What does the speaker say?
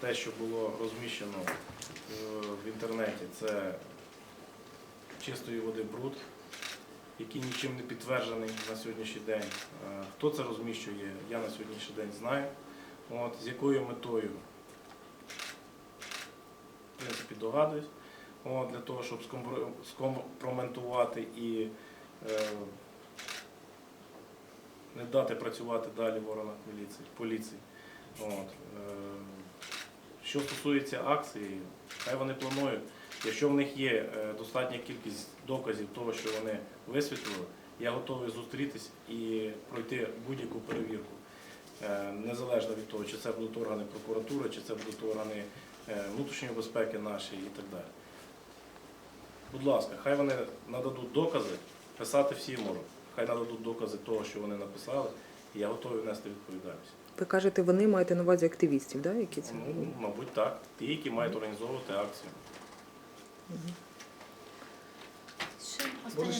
те, що було розміщено е, в інтернеті, це чистої води бруд, який нічим не підтверджений на сьогоднішній день. Е, Хто це розміщує, я на сьогоднішній день знаю. От, з якою метою, в принципі, догадуюсь, от, для того, щоб скомпро- скомпроментувати і е, не дати працювати далі в органах міліції, поліції. От. е, Що стосується акції, хай вони планують. Якщо в них є е, достатня кількість доказів того, що вони висвітлили, я готовий зустрітись і пройти будь-яку перевірку. Е, Незалежно від того, чи це будуть органи прокуратури, чи це будуть органи е, внутрішньої безпеки наші і так далі. Будь ласка, хай вони нададуть докази, писати всі можуть. Хай нададуть докази того, що вони написали, я готовий внести відповідальність. Ви кажете, вони маєте на увазі активістів, да, які це? Ну, мабуть, так. Ті, які мають організовувати акцію. Ще останнє